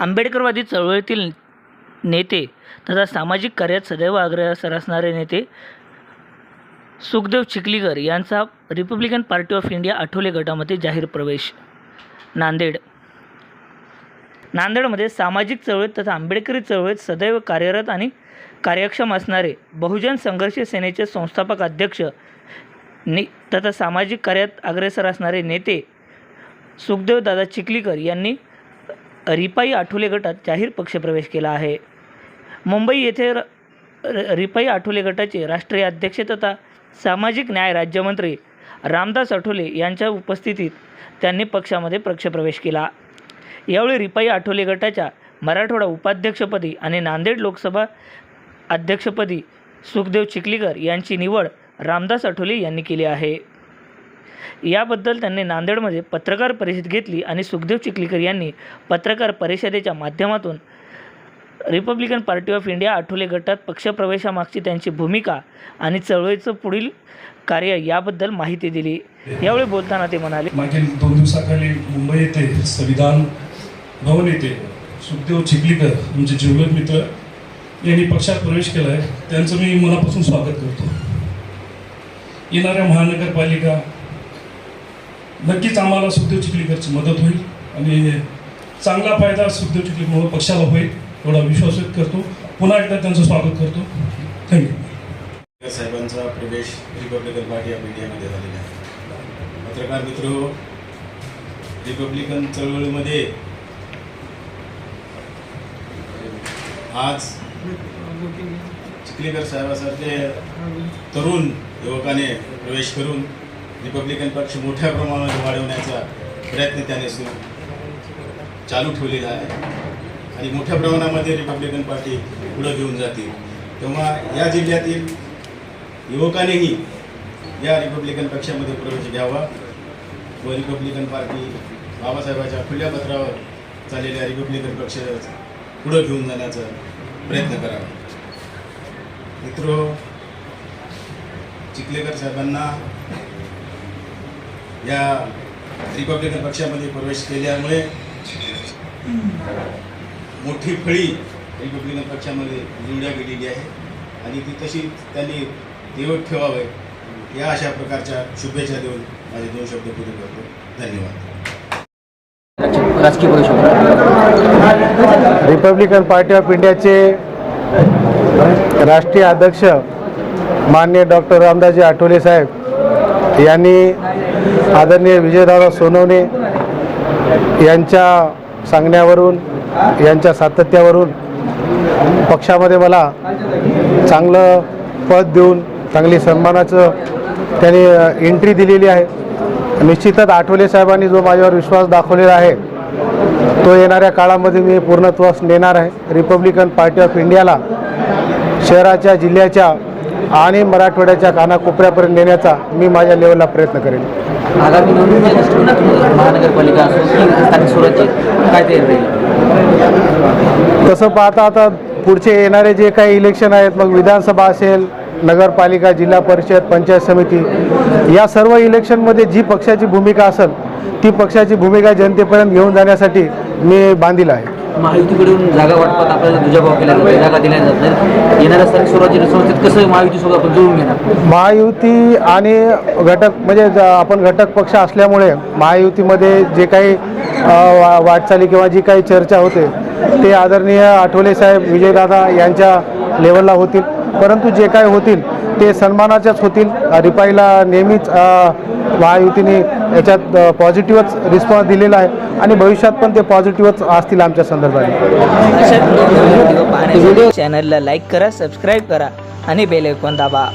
आंबेडकरवादी चळवळीतील नेते तथा सामाजिक कार्यात सदैव अग्रेसर असणारे नेते सुखदेव चिखलीकर यांचा Republican Party of India Athawale गटामध्ये जाहीर प्रवेश. नांदेड. नांदेडमध्ये सामाजिक चळवळीत तथा आंबेडकरी चळवळीत सदैव कार्यरत आणि कार्यक्षम असणारे बहुजन संघर्ष सेनेचे संस्थापक अध्यक्ष ने तथा सामाजिक कार्यात अग्रेसर असणारे नेते सुखदेव दादा चिखलीकर यांनी रिपाई आठवले गटात जाहीर पक्षप्रवेश केला आहे. मुंबई येथे र रिपाई आठवले गटाचे राष्ट्रीय अध्यक्ष तथा सामाजिक न्याय राज्यमंत्री रामदास आठवले यांच्या उपस्थितीत त्यांनी पक्षामध्ये पक्षप्रवेश केला. यावेळी रिपाई आठवले गटाच्या मराठवाडा उपाध्यक्षपदी आणि नांदेड लोकसभा अध्यक्षपदी सुखदेव चिखलीकर यांची निवड रामदास आठवले यांनी केली आहे. याबद्दल त्यांनी नांदेडमध्ये पत्रकार परिषद घेतली आणि सुखदेव चिखलीकर यांनी पत्रकार परिषदेच्या माध्यमातून Republican Party of India Athawale गटात पक्षप्रवेशामागची त्यांची भूमिका आणि चळवळीचं पुढील कार्य याबद्दल माहिती दिली. यावेळी बोलताना ते म्हणाले मागील दोन दिवसाखाली मुंबई येथे संविधान भवन येथे सुखदेव चिखलीकर म्हणजे जिवलग मित्र यांनी पक्षात प्रवेश केला आहे त्यांचं मी मनापासून स्वागत करतो. येणाऱ्या महानगरपालिका नक्कीच आम्हाला सुखदेव चिखलीकरची मदत होईल आणि चांगला फायदा सुखदेव चिखलीकर पक्षाला होईल एवढा विश्वास व्यक्त करतो. पुन्हा एकदा त्यांचं स्वागत करतो. थँक्यू साहेबांचा प्रवेश रिपब्लिकन पार्टी या मीडियामध्ये झालेला आहे. पत्रकार मित्र रिपब्लिकन चळवळीमध्ये आज चिखलीकर साहेबासारखे तरुण युवकाने प्रवेश करून रिपब्लिकन पक्ष मोठ्या प्रमाणात वाढवण्याचा प्रयत्न त्याने सुरू चालू ठेवलेला आहे. आणि मोठ्या प्रमाणामध्ये रिपब्लिकन पार्टी पुढं घेऊन जातील. तेव्हा या जिल्ह्यातील युवकांनीही या रिपब्लिकन पक्षामध्ये प्रवेश घ्यावा व रिपब्लिकन पार्टी बाबासाहेबांच्या खुल्या पत्रावर चाललेल्या रिपब्लिकन पक्ष पुढं घेऊन जाण्याचा प्रयत्न करावा. मित्र चिखलेकर साहेबांना या रिपब्लिकन पक्षामध्ये प्रवेश केल्यामुळे मोठी फळी रिपब्लिकन पक्षामध्ये निवड्या गेलेली आहे. आणि ती तशी त्यांनी देवत ठेवावे या अशा प्रकारच्या शुभेच्छा देऊन माझे दोन शब्द पुरे करतो. धन्यवाद. राजकीय परिषद रिपब्लिकन पार्टी ऑफ इंडियाचे राष्ट्रीय अध्यक्ष माननीय डॉक्टर रामदासजी आठवले साहेब यांनी आदरणीय विजयदादा सोनवणे यांच्या सांगण्यावरून यांच्या सातत्यावरून पक्षामध्ये मला चांगलं पद देऊन चांगली सन्मानाचं त्यांनी एंट्री दिलेली आहे. निश्चितच आठवले साहेबांनी जो माझ्यावर विश्वास दाखवलेला आहे तो येणाऱ्या काळामध्ये मी पूर्णत्वास नेणार आहे. रिपब्लिकन पार्टी ऑफ इंडियाला शहराच्या जिल्ह्याच्या आणि मराठवाड्याच्या कानाकोपऱ्यापर्यंत नेण्याचा मी माझ्या लेवलला प्रयत्न करेन. आगामी निवडणुकीच्या दृष्टिकोनातून महानगरपालिका असो की स्थानिक स्वराज्य काय तयारी राहील? तसं पाहता आता पुढचे येणारे जे काही इलेक्शन आहेत मग विधानसभा असेल नगरपालिका जिल्हा परिषद पंचायत समिती या सर्व इलेक्शनमध्ये जी पक्षाची भूमिका असेल ती पक्षाची भूमिका जनतेपर्यंत घेऊन जाण्यासाठी मी बांधील आहे. महायुतीकडून जागा वाटपात आपल्याला दुजाभाव केला जातो जागा दिल्या जात नाही येणाऱ्या स्थानिक स्वराज्य संस्थेत कसं महायुतीसोबत आपण जुळून घेणार? महायुती आणि घटक म्हणजे आपण घटक पक्ष असल्यामुळे महायुतीमध्ये जे काही वाटचाली किंवा जी काही चर्चा होते ते आदरणीय आठवले साहेब विजयदादा यांच्या लेवलला होतील. परंतु जे काय होतील ते सन्मानाच्याच होतील. रिपाईला नेहमीच महायुतीने याच्यात पॉझिटिव्हच रिस्पॉन्स दिलेला आहे आणि भविष्यात पण ते पॉझिटिव्हच असतील आमच्या संदर्भात. व्हिडिओ चॅनलला लाईक करा सबस्क्राईब करा आणि बेल आयकॉन दाबा.